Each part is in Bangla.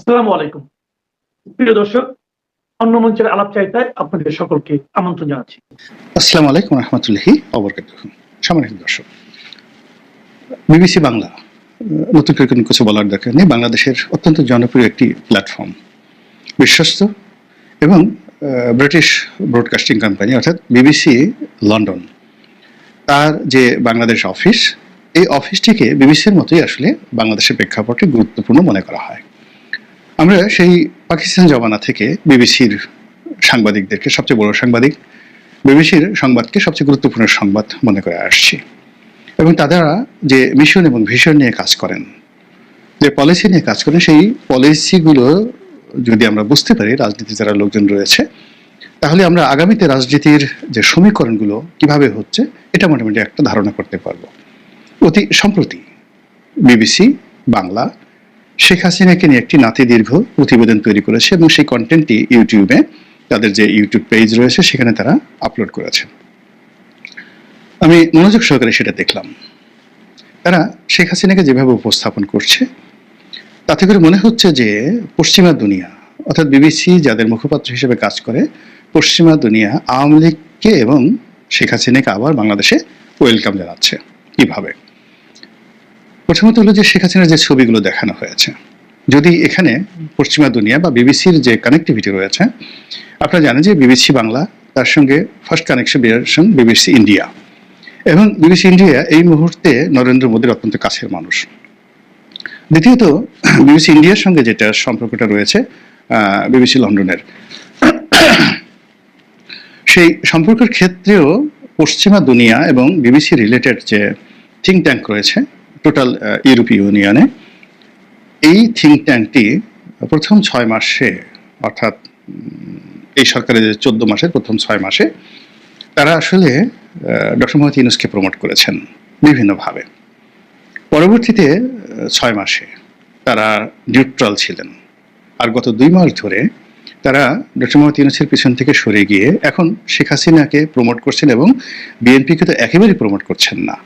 আসসালামু আলাইকুম। প্রিয় দর্শক, অন্য মঞ্চের আলাপ চাইতায় আপনাদের সকলকে আমন্ত্রণ জানাচ্ছি। আসসালামু আলাইকুম রহমতুল্লাহি অবরকাত সম্মানিত দর্শক, বিবিসি বাংলা নতুন করে কোনো কিছু বলার দরকার নেই। বাংলাদেশের অত্যন্ত জনপ্রিয় একটি প্ল্যাটফর্ম, বিশ্বস্ত এবং ব্রিটিশ ব্রডকাস্টিং কোম্পানি, অর্থাৎ বিবিসি লন্ডন। তার যে বাংলাদেশ অফিস, এই অফিসটিকে বিবিসির মতোই আসলে বাংলাদেশের প্রেক্ষাপটে গুরুত্বপূর্ণ মনে করা হয়। আমরা সেই পাকিস্তান জমানা থেকে বিবিসির সাংবাদিকদেরকে, সবচেয়ে বড় সাংবাদিক বিবিসির সংবাদকে সবচেয়ে গুরুত্বপূর্ণ সংবাদ মনে করে আসছি। এবং তারা যে মিশন এবং ভিশন নিয়ে কাজ করেন, যে পলিসি নিয়ে কাজ করেন, সেই পলিসিগুলো যদি আমরা বুঝতে পারি রাজনীতি যারা লোকজন রয়েছে, তাহলে আমরা আগামীতে রাজনীতির যে সমীকরণগুলো কীভাবে হচ্ছে, এটা মোটামুটি একটা ধারণা করতে পারব। অতি সম্প্রতি বিবিসি বাংলা শেখ হাসিনাকে নিয়ে একটি নাতি দীর্ঘ প্রতিবেদন তৈরি করেছে এবং সেই কন্টেন্টটি ইউটিউবে তাদের যে ইউটিউব পেজ রয়েছে সেখানে তারা আপলোড করেছে। আমি মনোযোগ সহকারে সেটা দেখলাম। তারা শেখ হাসিনাকে যেভাবে উপস্থাপন করছে, তাতে করে মনে হচ্ছে যে পশ্চিমা দুনিয়া, অর্থাৎ বিবিসি যাদের মুখপাত্র হিসেবে কাজ করে, পশ্চিমা দুনিয়া আওয়ামী লীগকে এবং শেখ হাসিনাকে আবার বাংলাদেশে ওয়েলকাম জানাচ্ছে। কীভাবে? প্রথমত হলো যে শেখ হাসিনার যে ছবিগুলো দেখানো হয়েছে, যদি এখানে পশ্চিমা দুনিয়া বা বিবিসির যে কানেক্টিভিটি রয়েছে, আপনারা জানেন যে বিবিসি বাংলা, তার সঙ্গে ফার্স্ট কানেকশন বিবিসি ইন্ডিয়া এবং বিবিসি ইন্ডিয়া এই মুহূর্তে নরেন্দ্র মোদীর অত্যন্ত কাছের মানুষ। দ্বিতীয়ত, বিবিসি ইন্ডিয়ার সঙ্গে যেটা সম্পর্কটা রয়েছে বিবিসি লন্ডনের। সেই সম্পর্কের ক্ষেত্রেও পশ্চিমা দুনিয়া এবং বিবিসি রিলেটেড যে থিঙ্ক ট্যাঙ্ক রয়েছে টোটাল ইউরোপীয় ইউনিয়নে। এই থিঙ্ক ট্যাঙ্কটি প্রথম ছয় মাসে, অর্থাৎ এই সরকারের চোদ্দ মাসের প্রথম ছয় মাসে, তারা আসলে ডক্টর মোহাম্মদ ইউনুসকে প্রমোট করেছেন বিভিন্নভাবে। পরবর্তীতে ছয় মাসে তারা নিউট্রাল ছিলেন। আর গত দুই মাস ধরে তারা ডক্টর মোহাম্মদ ইউনুসের পিছন থেকে সরে গিয়ে এখন শেখ হাসিনাকে প্রমোট করছেন এবং বিএনপিকে তো একেবারেই প্রমোট করছেন না।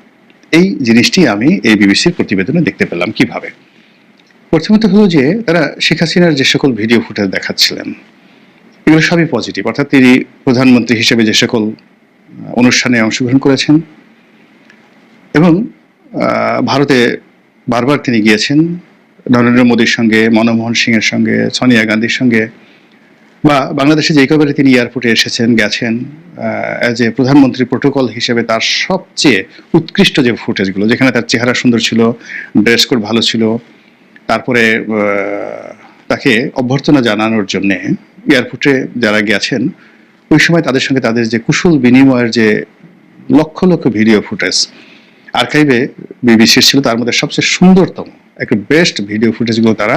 এই জিনিসটি আমি এই বিবিসির প্রতিবেদনে দেখতে পেলাম কীভাবে। প্রথমত হলো যে তারা শেখ হাসিনার যে সকল ভিডিও ফুটেজ দেখাচ্ছিলেন, এগুলো সবই পজিটিভ অর্থাৎ তিনি প্রধানমন্ত্রী হিসেবে যে সকল অনুষ্ঠানে অংশগ্রহণ করেছেন এবং ভারতে বারবার তিনি গিয়েছেন। নরেন্দ্র মোদীর সঙ্গে, মনমোহন সিংয়ের সঙ্গে, সোনিয়া গান্ধীর সঙ্গে বা বাংলাদেশে যে কবারে তিনি এয়ারপোর্টে এসেছেন, গেছেন অ্যাজ এ প্রধানমন্ত্রী প্রোটোকল হিসেবে তার সবচেয়ে উৎকৃষ্ট যে ফুটেজগুলো যেখানে তার চেহারা সুন্দর ছিল ড্রেস কোড ভালো ছিল, তারপরে তাকে অভ্যর্থনা জানানোর জন্যে এয়ারপোর্টে যারা গেছেন, ওই সময় তাদের সঙ্গে তাদের যে কুশল বিনিময়ের যে লক্ষ লক্ষ ভিডিও ফুটেজ আর্কাইভে বিবিসির ছিল, তার মধ্যে সবচেয়ে সুন্দরতম, একটা বেস্ট ভিডিও ফুটেজগুলো তারা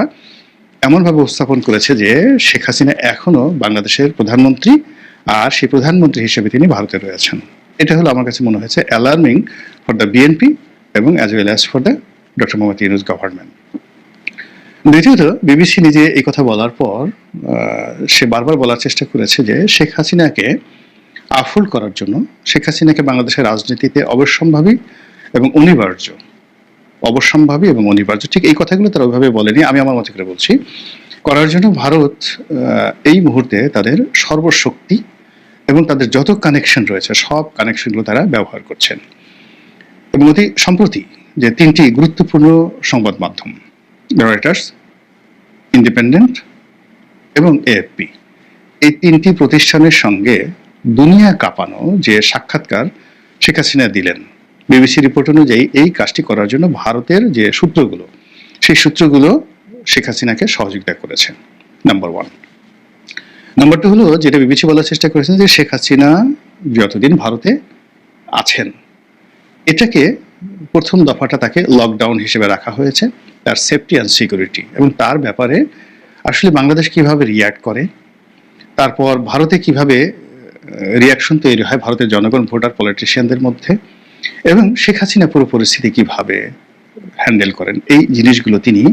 এমনভাবে উপস্থাপন করেছে যে শেখ হাসিনা এখনও বাংলাদেশের প্রধানমন্ত্রী আর সেই প্রধানমন্ত্রী হিসেবে তিনি ভারতে রয়েছেন। এটা হলো আমার কাছে মনে হয়েছে অ্যালার্মিং ফর দ্য বিএনপি এবং as well as for the doctor Muhammad Yunus government দ্বিতীয়ত বিবিসি নিজে এই কথা বলার পর সে বারবার বলার চেষ্টা করেছে যে শেখ হাসিনাকে আফুল করার জন্য, শেখ হাসিনাকে বাংলাদেশের রাজনীতিতে অবশ্যম্ভাবী এবং অনিবার্য অবশ্যম্ভাবী এবং অনিবার্য। ঠিক এই কথাগুলো তারা ওইভাবে বলেনি, আমি আমার মতো করে বলছি। করার জন্য ভারত এই মুহূর্তে তাদের সর্বশক্তি এবং তাদের যত কানেকশন রয়েছে, সব কানেকশনগুলো তারা ব্যবহার করছেন। এবং অতি সম্প্রতি যে তিনটি গুরুত্বপূর্ণ সংবাদ মাধ্যম রয়টার্স ইন্ডিপেন্ডেন্ট এবং এএফপি এই তিনটি প্রতিষ্ঠানের সঙ্গে দুনিয়া কাঁপানো যে সাক্ষাৎকার শেখ হাসিনা দিলেন বিবিসি রিপোর্ট অনুযায়ী এই কাজটি করার জন্য ভারতের যে সূত্রগুলো, সেই সূত্রগুলো শেখ হাসিনাকে সহযোগিতা করেছে। নাম্বার ওয়ান নাম্বার টু হলো যেটা বিবিসি বলার চেষ্টা করেছেন যে শেখ হাসিনা যতদিন ভারতে আছেন, এটাকে প্রথম দফাটা তাকে লকডাউন হিসেবে রাখা হয়েছে, তার সেফটি অ্যান্ড সিকিউরিটি এবং তার ব্যাপারে আসলে বাংলাদেশ কীভাবে রিয়াক্ট করে, তারপর ভারতে কীভাবে রিয়াকশন তৈরি হয় ভারতের জনগণ ভোটার পলিটিশিয়ানদের মধ্যে এবং শেখ হাসিনা পুরো পরিস্থিতি কীভাবে হ্যান্ডেল করেন? এই জিনিসগুলো তিনি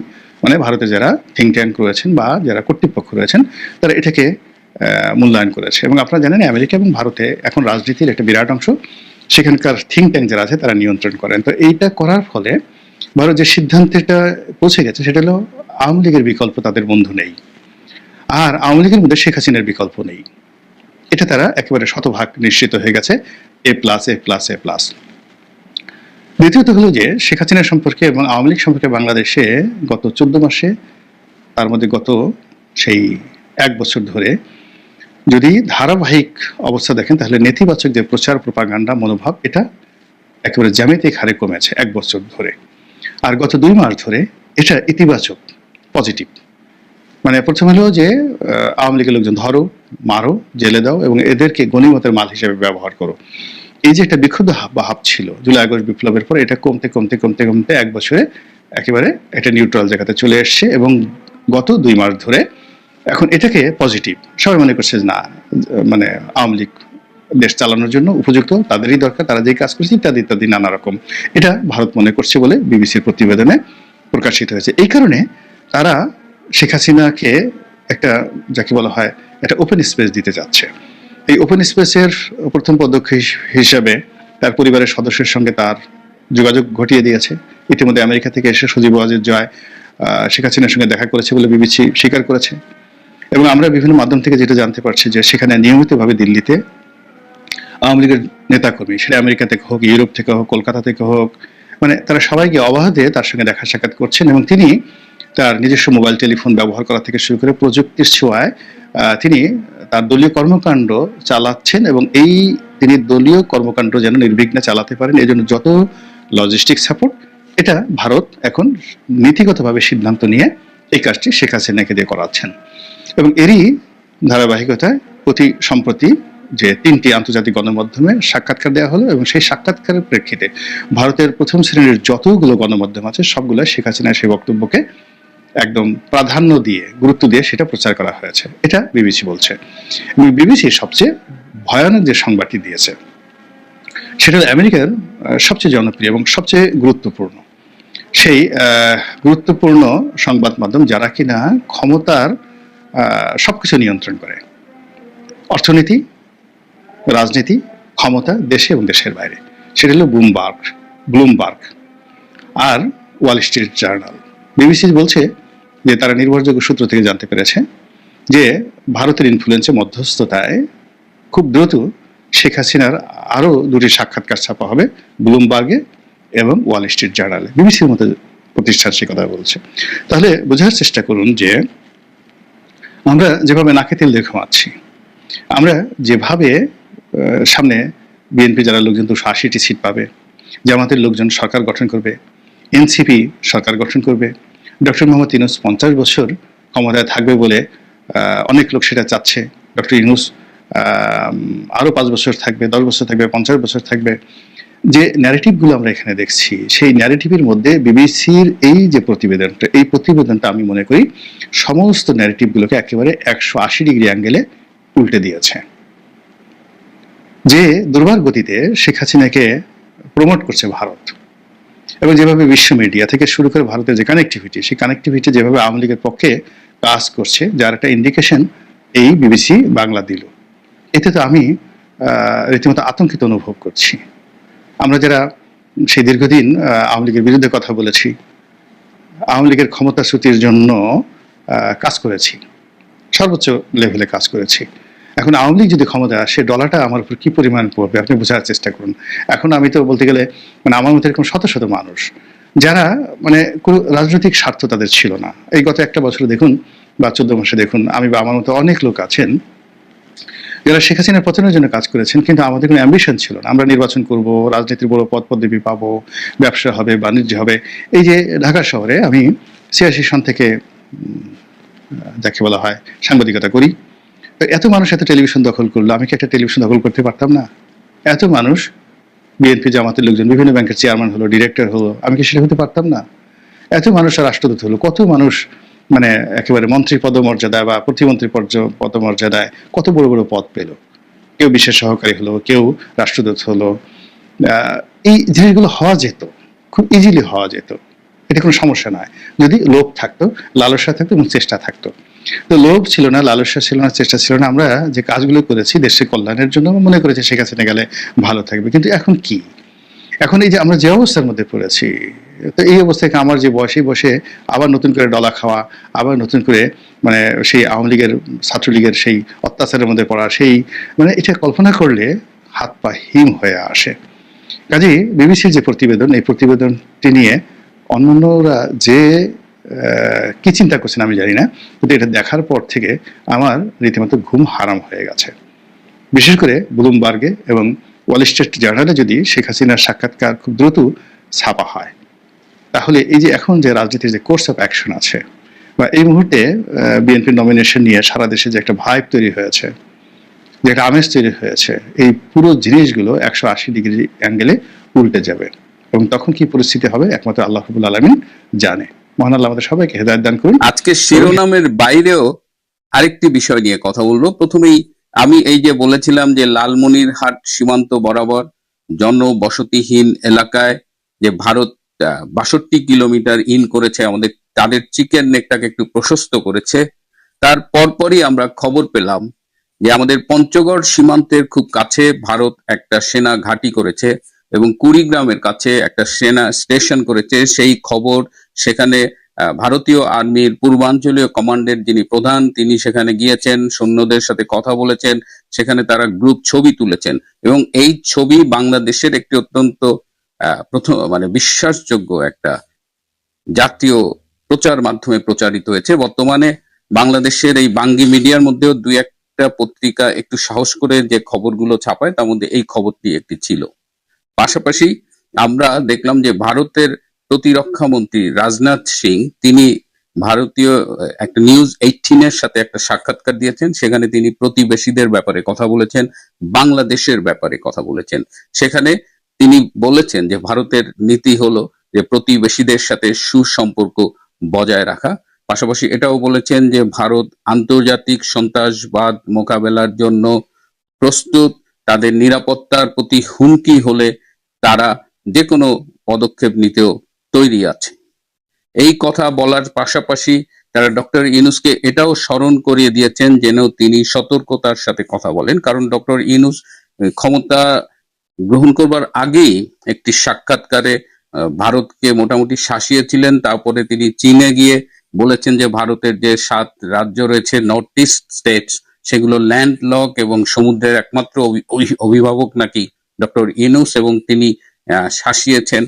মানে ভারতে যারা থিঙ্ক ট্যাঙ্ক রয়েছেন বা যারা কর্তৃপক্ষ রয়েছেন, তারা এটাকে মূল্যায়ন করেছে। এবং আপনারা জানেন আমেরিকা এবং ভারতে এখন রাজনীতির একটা বিরাট অংশ। সেখানকার থিঙ্ক ট্যাঙ্ক যারা আছে, তারা নিয়ন্ত্রণ করেন। তো এইটা করার ফলে ভারত যে সিদ্ধান্তটা পৌঁছে গেছে, সেটা হলো আওয়ামী লীগের বিকল্প তাদের বন্ধু নেই। আর আওয়ামী লীগের মধ্যে শেখ হাসিনার বিকল্প নেই। এটা তারা একেবারে শতভাগ নিশ্চিত হয়ে গেছে। A plus A plus A plus দ্বিতীয়ত হলো যে শেখ হাসিনা সম্পর্কে এবং আওয়ামী লীগ সম্পর্কে বাংলাদেশে গত চোদ্দ মাসে, তার মধ্যে গত সেই এক বছর ধরে যদি ধারাবাহিক অবস্থা দেখেন, তাহলে নেতিবাচক যে প্রচার প্রপাগান্ডা মনোভাব, এটা একেবারে জ্যামিতিক হারে কমেছে এক বছর ধরে। আর গত দুই মাস ধরে এটা ইতিবাচক, পজিটিভ। মানে প্রথম হলো যে আওয়ামী লীগের লোকজন ধরো, মারো, জেলে দাও এবং এদেরকে গণিমতের মাল হিসেবে ব্যবহার করো। এই যে একটা বিক্ষুব্ধ হাব বা হাব ছিল, জুলাই আগস্ট বিপ্লবের পর এটা কমতে কমতে কমতে কমতে এক বছরে একেবারে একটা নিউট্রাল জায়গাতে চলে এসছে এবং গত দুই মাস ধরে এখন এটাকে পজিটিভ সবাই মনে করছে না মানে আওয়ামী লীগ দেশ চালানোর জন্য উপযুক্ত, তাদেরই দরকার, তারা যে কাজ করছে ইত্যাদি ইত্যাদি, নানা রকম। এটা ভারত মনে করছে বলে বিবিসির প্রতিবেদনে প্রকাশিত হয়েছে। এই কারণে তারা শেখ হাসিনাকে একটা, যাকে বলা হয়, একটা ওপেন স্পেস দিতে যাচ্ছে। এই ওপেন স্পেসের প্রথম পদক্ষেপ হিসাবে তার পরিবারের সদস্যের সঙ্গে তার যোগাযোগ ঘটিয়ে দিয়েছে। ইতিমধ্যে আমেরিকা থেকে এসে সজীব ওয়াজের জয় শেখ হাসিনার সঙ্গে দেখা করেছে বলে বিবিসি স্বীকার করেছে। এবং আমরা বিভিন্ন মাধ্যম থেকে যেটা জানতে পারছি যে সেখানে নিয়মিতভাবে দিল্লিতে আওয়ামী লীগের নেতাকর্মী, সেটা আমেরিকা থেকে হোক, ইউরোপ থেকে হোক, কলকাতা থেকে হোক মানে তারা সবাইকে অবাধে তার সঙ্গে দেখা সাক্ষাৎ করছেন এবং তিনি তার নিজস্ব মোবাইল টেলিফোন ব্যবহার করা থেকে শুরু করে প্রযুক্তির ছোঁয়ায় তিনি তার দলীয় কর্মকাণ্ড চালাচ্ছেন এবং এই তিনি দলীয় কর্মকাণ্ড যেন নির্বিঘ্নে চালাতে পারেন এই জন্য যত লজিস্টিক সাপোর্ট এটা ভারত এখন নীতিগতভাবে সিদ্ধান্ত নিয়ে এই কাজটি শেখ হাসিনাকে দিয়ে করাচ্ছেন। এবং এরই ধারাবাহিকতায় অতি সম্প্রতি যে তিনটি আন্তর্জাতিক গণমাধ্যমে সাক্ষাৎকার দেওয়া হলো এবং সেই সাক্ষাৎকারের প্রেক্ষিতে ভারতের প্রথম শ্রেণির যতগুলো গণমাধ্যম আছে সবগুলো শেখ হাসিনার সেই বক্তব্যকে একদম প্রাধান্য দিয়ে, গুরুত্ব দিয়ে সেটা প্রচার করা হয়েছে। এটা বিবিসি বলছে। এবং বিবিসি সবচেয়ে ভয়ানক যে সংবাদটি দিয়েছে, সেটা আমেরিকার সবচেয়ে জনপ্রিয় এবং সবচেয়ে গুরুত্বপূর্ণ। সেই গুরুত্বপূর্ণ সংবাদ মাধ্যম যারা কিনা ক্ষমতার সবকিছু নিয়ন্ত্রণ করে। অর্থনীতি, রাজনীতি, ক্ষমতা দেশে এবং দেশের বাইরে। সেটা হলো ব্লুমবার্গ ব্লুমবার্গ আর ওয়াল স্ট্রিট জার্নাল। বিবিসি বলছে যে তারা নির্ভরযোগ্য সূত্র থেকে জানতে পেরেছে যে ভারতের ইনফ্লুয়েন্সে মধ্যস্থতায় খুব দ্রুত শেখ হাসিনার আরও দুটি সাক্ষাৎকার ছাপা হবে ব্লুমবার্গে এবং ওয়াল স্ট্রিট জার্নালে। বিবিসির মতো প্রতিষ্ঠান সে কথা বলছে। তাহলে বোঝার চেষ্টা করুন যে আমরা যেভাবে নাকে তেল দিয়ে ঘুমাচ্ছি, আমরা যেভাবে সামনে বিএনপি যারা লোকজন দুশো আশিটি সিট পাবে, জামাতের লোকজন সরকার গঠন করবে, এনসিপি সরকার গঠন করবে ডক্টর মোহাম্মদ ইউনুস পঞ্চাশ বছর ক্ষমতায় থাকবে বলে অনেক লোক সেটা চাচ্ছে। ডক্টর ইউনুস আরও পাঁচ বছর থাকবে, দশ বছর থাকবে, পঞ্চাশ বছর থাকবে। যে ন্যারেটিভগুলো আমরা এখানে দেখছি, সেই ন্যারেটিভের মধ্যে বিবিসির এই যে প্রতিবেদনটা, এই প্রতিবেদনটা আমি মনে করি সমস্ত ন্যারেটিভগুলোকে একেবারে একশো আশি ডিগ্রি অ্যাঙ্গেলে উল্টে দিয়েছে। যে দুর্বার গতিতে শেখ হাসিনাকে প্রমোট করছে ভারত। এবং যেভাবে বিশ্ব মিডিয়া থেকে শুরু করে ভারতের যে কানেক্টিভিটি সেই কানেক্টিভিটি যেভাবে আওয়ামী লীগের পক্ষে কাজ করছে, যার একটা ইন্ডিকেশন এই বিবিসি বাংলা দিল। এতে তো আমি রীতিমতো আতঙ্কিত অনুভব করছি। আমরা যারা সেই দীর্ঘদিন আওয়ামী লীগের বিরুদ্ধে কথা বলেছি, আওয়ামী লীগের ক্ষমতাচ্যুতির জন্য কাজ করেছি, সর্বোচ্চ লেভেলে কাজ করেছি। এখন আওয়ামী লীগ যদি ক্ষমতা আসে, ডলারটা আমার উপর কি পরিমাণ পড়বে? আপনি বোঝার চেষ্টা করুন। এখন আমি তো বলতে গেলে মানে আমার মতো এরকম শত শত মানুষ, যারা মানে কোনো রাজনৈতিক স্বার্থ তাদের ছিল না। এই গত একটা বছরে দেখুন বা চোদ্দ মাসে দেখুন, আমি বা আমার মতো অনেক লোক আছেন, যারা শেখ হাসিনার পতনের জন্য কাজ করেছেন, কিন্তু আমাদের কোনো অ্যাম্বিশন ছিল না। আমরা নির্বাচন করব, রাজনীতির বড় পদ পদবি পাবো, ব্যবসা হবে, বাণিজ্য হবে। এই যে ঢাকা শহরে আমি ছিয়াশি সন থেকে যাকে বলা হয় সাংবাদিকতা করি এত মানুষ এত টেলিভিশন দখল করল, আমি কি একটা টেলিভিশন দখল করতে পারতাম না? এত মানুষ, বিএনপি জামাতের লোকজন, বিভিন্ন ব্যাংকের চেয়ারম্যান হলো, ডিরেক্টর হলো, আমি কি সেটা হতে পারতাম না? এত মানুষ রাষ্ট্রদূত হলো, কত মানুষ মানে একেবারে মন্ত্রী পদমর্যাদায় বা প্রতিমন্ত্রী পদমর্যাদায় কত বড় বড় পদ পেল। কেউ বিশেষ সহকারী হলো, কেউ রাষ্ট্রদূত হলো। এই জিনিসগুলো হওয়া যেত, খুব ইজিলি হওয়া যেত। এটা কোনো সমস্যা নয়। যদি লোভ থাকতো, লালসা থাকতো এবং চেষ্টা থাকতো। তো লোভ ছিল না, লালসা ছিল না, চেষ্টা ছিল না, আমরা যে কাজগুলো করেছি দেশের কল্যাণের জন্য মনে করেছি শেখ হাসিনা গেলে ভালো থাকবে। কিন্তু এখন কি? এখন এই যে আমরা যে অবস্থার মধ্যে পড়েছি, তো এই অবস্থায় আমার যে বয়সে বসে আবার নতুন করে ডলা খাওয়া, আবার নতুন করে মানে সেই আওয়ামী লীগের, ছাত্রলীগের সেই অত্যাচারের মধ্যে পড়া, সেই মানে এটা কল্পনা করলে হাত পা হিম হয়ে আসে। কাজেই বিবিসির যে প্রতিবেদন, এই প্রতিবেদনটি নিয়ে অন্যান্যরা যে কি চিন্তা করছেন আমি জানি না, কিন্তু এটা দেখার পর থেকে আমার রীতিমতো ঘুম হারাম হয়ে গেছে। বিশেষ করে ব্লুমবার্গে এবং ওয়াল স্ট্রিট জার্নালে যদি শেখ হাসিনার সাক্ষাৎকার খুব দ্রুত ছাপা হয়, তাহলে এই যে এখন যে রাজনীতির যে কোর্স অফ অ্যাকশন আছে, বা এই মুহূর্তে বিএনপির নমিনেশন নিয়ে সারা দেশে যে একটা ভাইব তৈরি হয়েছে, যে একটা আমেজ তৈরি হয়েছে, এই পুরো জিনিসগুলো একশো আশি ডিগ্রি অ্যাঙ্গেলে উল্টে যাবে। এবং তখন কি পরিস্থিতি হবে, একমাত্র আল্লাহ রবুল আলমিন জানে। মহান আমাদের সবাইকে হেদায়ত দান করুন। আজকে শিরোনামের বাইরেও আরেকটি বিষয় নিয়ে কথা বলব। প্রথমেই আমি এই যে বলেছিলাম যে লালমনিরহাট সীমান্ত বরাবর জনবসতিহীন এলাকায় যে ভারত বাষট্টি কিলোমিটার ইন করেছে, আমাদের তাদের চিকেন নেকটাকে একটু প্রশস্ত করেছে। তার পরপরই আমরা খবর পেলাম যে আমাদের পঞ্চগড় সীমান্তের খুব কাছে ভারত একটা সেনা ঘাঁটি করেছে এবং কুড়িগ্রামের কাছে একটা সেনা স্টেশন করেছে। সেই খবর সেখানে ভারতীয় আর্মির পূর্বাঞ্চলীয় কমান্ডের যিনি প্রধান, তিনি সেখানে গিয়েছেন, সৈন্যদের সাথে কথা বলেছেন, সেখানে তারা গ্রুপ ছবি তুলেছেন। এবং এই ছবি বাংলাদেশের একটি অত্যন্ত প্রথম মানে বিশ্বাসযোগ্য একটা জাতীয় প্রচার মাধ্যমে প্রচারিত হয়েছে। বর্তমানে বাংলাদেশের এই বাঙ্গি মিডিয়ার মধ্যেও দুই একটা পত্রিকা একটু সাহস করে যে খবরগুলো ছাপায়, তার মধ্যে এই খবরটি একটি ছিল। পাশাপাশি আমরা দেখলাম যে ভারতের প্রতিরক্ষা মন্ত্রী রাজনাথ সিং, তিনি ভারতীয়, একটা নিউজ এইটিনের সাথে একটা সাক্ষাৎকার দিয়েছেন, সেখানে তিনি প্রতিবেশীদের ব্যাপারে কথা বলেছেন, বাংলাদেশের ব্যাপারে কথা বলেছেন। সেখানে তিনি বলেছেন যে, ভারতের নীতি হলো যে, প্রতিবেশীদের সাথে সুসম্পর্ক বজায় রাখা। পাশাপাশি এটাও বলেছেন যে, ভারত আন্তর্জাতিক সন্ত্রাসবাদ মোকাবেলার জন্য প্রস্তুত, তাদের নিরাপত্তার প্রতি হুমকি হলে তারা যে কোনো পদক্ষেপ নিতেও তৈরি আছে। এই কথা বলার পাশাপাশি তারা ডক্টর ইনুসকে এটাও স্মরণ করিয়ে দিয়েছেন যেন তিনি সতর্কতার সাথে কথা বলেন। কারণ ডক্টর ইনুস ক্ষমতা গ্রহণ করবার আগেই একটি সাক্ষাৎকারে ভারতকে মোটামুটি শাসিয়েছিলেন। তারপরে তিনি চীনে গিয়ে বলেছেন যে ভারতের যে সাত রাজ্য রয়েছে নর্থ ইস্ট স্টেটস সেগুলো ল্যান্ড লক এবং সমুদ্রের একমাত্র অভি- অভি- অভিভাবক নাকি ডক্টর ইনুস এবং তিনি শাসিয়েছেন।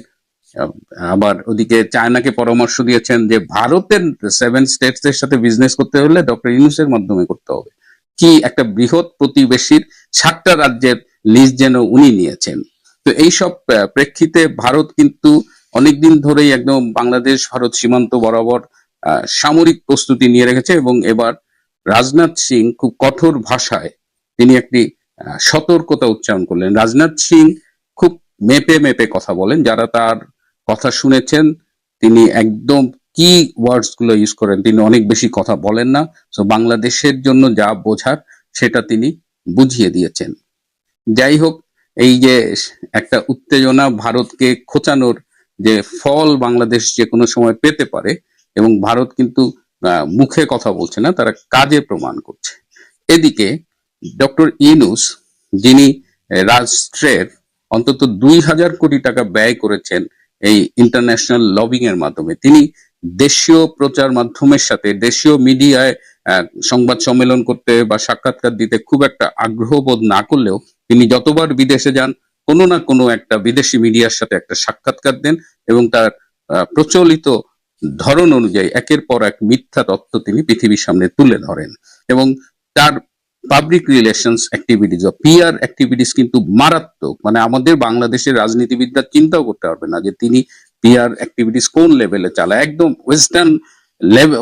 আবার ওদিকে চায়নাকে পরামর্শ দিয়েছেন যে ভারতের সেভেন স্টেটস এর সাথে বিজনেস করতে হলে ডক্টর ইনুসের মাধ্যমে করতে হবে। কি একটা বৃহৎ প্রতিবেশীর সাতটা রাজ্যের লিজ যেন উনি নিয়েছেন। তো এইসব প্রেক্ষিতে ভারত কিন্তু অনেকদিন ধরেই একদম বাংলাদেশ, ভারত সীমান্ত বরাবর সামরিক প্রস্তুতি নিয়ে রেখেছে এবং এবার রাজনাথ সিং খুব কঠোর ভাষায় তিনি একটি সতর্কতা উচ্চারণ করলেন। রাজনাথ সিং খুব মেপে মেপে কথা বলেন, যারা তার কথা শুনেছেন, তিনি একদম কি ওয়ার্ডসগুলো ইউজ করেন, তিনি অনেক বেশি কথা বলেন না তো বাংলাদেশের জন্য যা বোঝার সেটা তিনি বুঝিয়ে দিয়েছেন। যাই হোক, এই যে একটা উত্তেজনা ভারতকে খোঁচানোর যে ফল বাংলাদেশ যে কোনো সময় পেতে পারে, এবং ভারত কিন্তু মুখে কথা বলছে না, তারা কাজে প্রমাণ করছে। এদিকে ডক্টর ইনুস যিনি রাষ্ট্রের অন্তত দুই হাজার কোটি টাকা ব্যয় করেছেন এই ইন্টারন্যাশনাল লবিং এর মাধ্যমে। তিনি দেশীয় প্রচার মাধ্যমের সাথে, দেশীয় মিডিয়ায় সংবাদ সম্মেলন করতে বা সাক্ষাৎকার দিতে খুব একটা আগ্রহ বোধ না করলেও তিনি যতবার বিদেশে যান, কোনো না কোনো একটা বিদেশি মিডিয়ার সাথে একটা সাক্ষাৎকার দেন এবং তার প্রচলিত ধরন অনুযায়ী একের পর এক মিথ্যা তথ্য তিনি পৃথিবীর সামনে তুলে ধরেন। এবং তার পাবলিক রিলেশনস অ্যাক্টিভিটিস বা পিআর অ্যাক্টিভিটিস কিন্তু মারাত্মক। মানে আমাদের বাংলাদেশের রাজনীতিবিদরা চিন্তাও করতে পারবে না যে তিনি পিআর অ্যাক্টিভিটিস কোন লেভেলে চালায়। একদম ওয়েস্টার্ন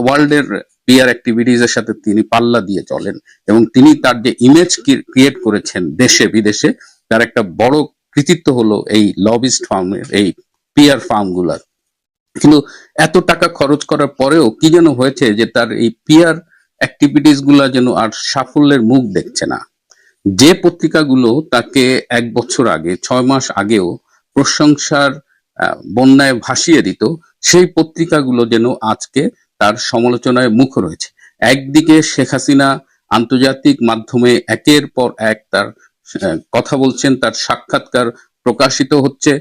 ওয়ার্ল্ডের পিআর অ্যাক্টিভিটিস এর সাথে তিনি পাল্লা দিয়ে চলেন এবং তিনি তার যে ইমেজ ক্রিয়েট করেছেন দেশে, বিদেশে, তার একটা বড় কৃতিত্ব হলো এই লবিস্ট ফার্মের এই পিআর ফার্মগুলার কিন্তু এত টাকা খরচ করার পরেও কি যেন হয়েছে যে তার এই পিআর অ্যাক্টিভিটিসগুলা যেন আর সাফল্যের মুখ দেখছে না। যে পত্রিকাগুলো তাকে এক বছর আগে, ছয় মাস আগেও প্রশংসার বন্যায় ভাসিয়ে দিত, সেই পত্রিকাগুলো যেন আজকে তার সমালোচনায় মুখ রয়েছে। একদিকে শেখ হাসিনা আন্তর্জাতিক মাধ্যমে একের পর এক তার কথা বলছেন, তার সাক্ষাৎকার প্রকাশিত হচ্ছে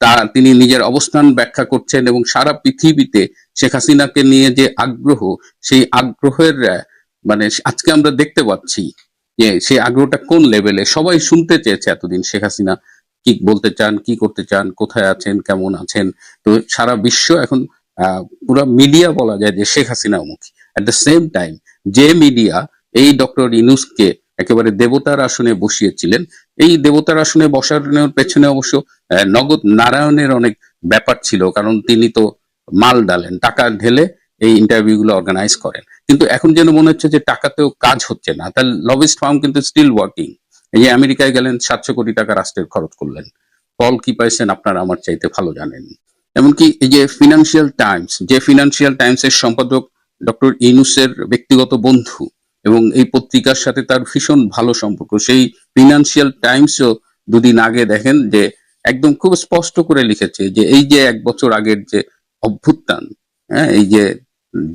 তা তিনি নিজের অবস্থান ব্যাখ্যা করছেন এবং সারা পৃথিবীতে শেখ হাসিনাকে নিয়ে যে আগ্রহ, সেই আগ্রহের মানে আজকে আমরা দেখতে পাচ্ছি যে সেই আগ্রহটা কোন লেভেলে সবাই শুনতে চেয়েছে এতদিন শেখ হাসিনা কি বলতে চান, কি করতে চান, কোথায় আছেন, কেমন আছেন। তো সারা বিশ্ব এখন পুরো মিডিয়া বলা যায় যে শেখ হাসিনা মুখী অ্যাট দ্য সেম টাইম যে মিডিয়া এই ডক্টর ইনুসকে একেবারে দেবতার আসনে বসিয়েছিলেন। এই দেবতার আসনে বসানোর পেছনে অবশ্য নগদ নারায়ণের অনেক ব্যাপার ছিল, কারণ তিনি তো মাল ডালেন, টাকা ঢেলে এই ইন্টারভিউ গুলো অর্গানাইজ করেন। কিন্তু এখন যেন মনে হচ্ছে যে টাকাতেও কাজ হচ্ছে না। তার লবিস্ট ফার্ম কিন্তু স্টিল ওয়ার্কিং এই যে আমেরিকায় গেলেন, সাতশো কোটি টাকা রাষ্ট্রের খরচ করলেন। ফল কি পাইছেন আপনারা আমার চাইতে ভালো জানেন। এমনকি এই যে ফিনান্সিয়াল টাইমস যে ফিনান্সিয়াল টাইমস এর সম্পাদক ডক্টর ইনুসের ব্যক্তিগত বন্ধু এবং এই পত্রিকার সাথে তার ভীষণ ভালো সম্পর্ক। সেই ফিনান্সিয়াল টাইমসও দুদিন আগে দেখেন যে একদম খুব স্পষ্ট করে লিখেছে যে এই যে এক বছর আগের যে অভ্যুত্থান হ্যাঁ এই যে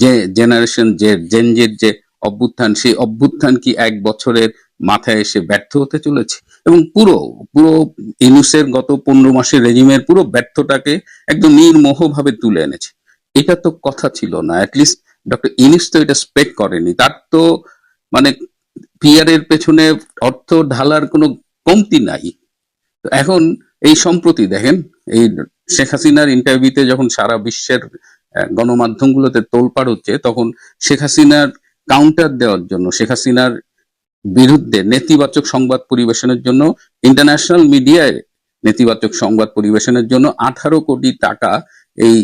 যে জেনারেশন যে জেনজের যে অভ্যুত্থান, সেই অভ্যুত্থান কি এক বছরের মাথায় এসে ব্যর্থ হতে চলেছে? এবং পুরো পুরো ইনুসের গত পনেরো মাসের রেজিমের পুরো ব্যর্থটাকে একদম নির্মোহ ভাবে তুলে এনেছে। এটা তো কথা ছিল না অ্যাটলিস্ট ডক্টর ইনুস তো এটা স্পেক করেনি। তার তো মানে পিয়ার এর পেছনে অর্থ ঢালার কোনো কমতি নাই। এখন এই সম্প্রতি দেখেন, এই শেখ হাসিনার ইন্টারভিউতে যখন সারা বিশ্বের গণমাধ্যমগুলোতে তোলপাড় হচ্ছে, তখন শেখ হাসিনার কাউন্টার দেওয়ার জন্য, শেখ হাসিনার বিরুদ্ধে নেতিবাচক সংবাদ পরিবেশনের জন্য ইন্টারন্যাশনাল মিডিয়ায় নেতিবাচক সংবাদ পরিবেশনের জন্য আঠারো কোটি টাকা এই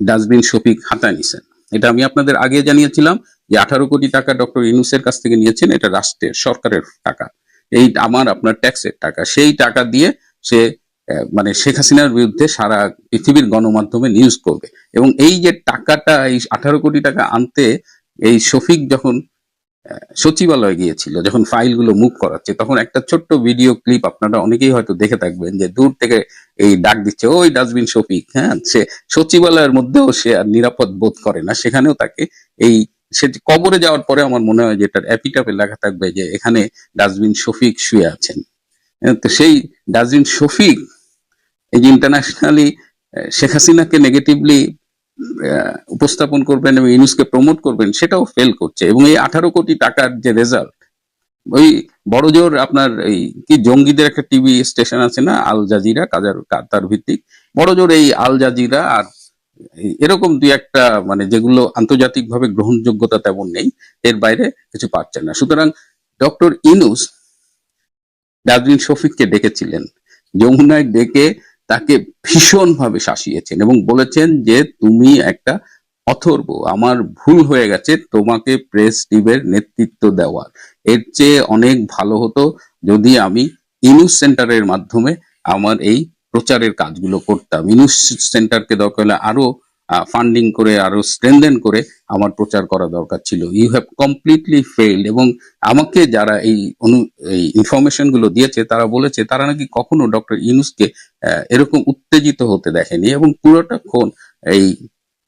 ডাস্টবিন শফিক হাতা নিছেন। এটা আমি আপনাদের আগে জানিয়েছিলাম যে আঠারো কোটি টাকা ডক্টর ইউনুসের কাছ থেকে নিয়েছেন, এটা রাষ্ট্রের, সরকারের টাকা। এই আমার, আপনার ট্যাক্সের টাকা। সেই টাকা দিয়ে সে মানে শেখ হাসিনার বিরুদ্ধে সারা পৃথিবীর গণমাধ্যমে নিউজ করবে। এবং এই যে টাকাটা, এই আঠারো কোটি টাকা আনতে, এই শফিক যখন সচিবালয়ে গিয়েছিল যখন ফাইলগুলো মুভ করাচ্ছে তখন একটা ছোট্ট ভিডিও ক্লিপ আপনারা অনেকেই হয়তো দেখে থাকবেন যে দূর থেকে এই ডাক দিচ্ছে ওই ডাস্টবিন শফিক। হ্যাঁ সে সচিবালয়ের মধ্যেও সে আর নিরাপদ বোধ করে না সেখানেও তাকে এই সে কবরে যাওয়ার পরে আমার মনে হয় যে এটার অ্যাপিটাপে লেখা থাকবে যে এখানে ডাস্টবিন শফিক শুয়ে আছেন। হ্যাঁ, তো সেই ডাস্টবিন শফিক এই যে ইন্টারন্যাশনালি শেখ হাসিনাকে নেগেটিভলি উপস্থাপন করবেন এবং ইউনুসকে প্রমোট করবেন, সেটাও ফেল করছে। এবং এই আঠারো কোটি টাকার যে রেজাল্ট ওই বড়জোর আপনার এই কি জঙ্গিদের একটা টিভি স্টেশন আছে না? আল জাজিরা, কাজার কাতার ভিত্তিক। বড়জোর এই আল জাজিরা আর এরকম দুই একটা মানে যেগুলো আন্তর্জাতিকভাবে গ্রহণযোগ্যতা তেমন নেই, এর বাইরে কিছু পাচ্ছেন না। সুতরাং ডক্টর ইনুস ডাজরিন শফিককে ডেকেছিলেন। যমুনায় ডেকে তাকে ভীষণভাবে শাসিয়েছেন এবং বলেছেন যে তুমি একটা অথর্ব, আমার ভুল হয়ে গেছে, তোমাকে প্রেস টিভের নেতৃত্ব দেওয়ার এর চেয়ে অনেক ভালো হতো যদি আমি ইনুস সেন্টারের মাধ্যমে আমার এই প্রচারের কাজগুলো করতাম। ইনুস সেন্টারকে দরকার হলে আরও ফান্ডিং করে আরও স্ট্রেনদেন করে আমার প্রচার করা দরকার ছিল। ইউ হ্যাভ কমপ্লিটলি ফেইল্ড এবং আমাকে যারা এই অনু, এই ইনফরমেশনগুলো দিয়েছে, তারা বলেছে, তারা নাকি কখনো ডক্টর ইউনুসকে এরকম উত্তেজিত হতে দেখেনি এবং পুরোটা ক্ষণ এই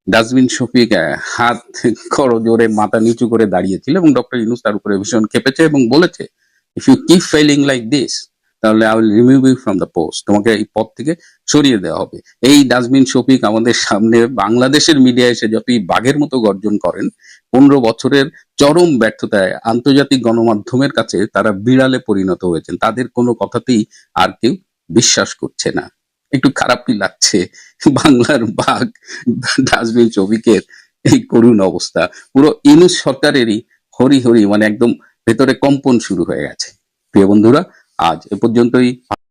ডাস্টবিন শফিক হাত খড় জোরে মাথা নিচু করে দাঁড়িয়েছিল এবং ডক্টর ইউনুস তার উপরে ভীষণ খেপেছে এবং বলেছে if you keep failing like this তাহলে I will remove you from the post তোমাকে এই পদ থেকে সরিয়ে দেওয়া হবে। এই ডাস্টবিন শফিক আমাদের সামনে বাংলাদেশের মিডিয়া এসে যতই বাঘের মতো গর্জন করেন, পনেরো বছরের চরম ব্যর্থতায় আন্তর্জাতিক গণমাধ্যমের কাছে তারা বিড়ালে পরিণত হয়েছেন। তাদের কোনো কথাতেই আর কেউ বিশ্বাস করছে না। একটু খারাপই লাগছে বাংলার বাঘ ডাস্টবিন শফিকের এই করুণ অবস্থা। পুরো ইনুস সরকারেরই হরি হরি মানে একদম ভেতরে কম্পন শুরু হয়ে গেছে। প্রিয় বন্ধুরা আজ এ পর্যন্তই।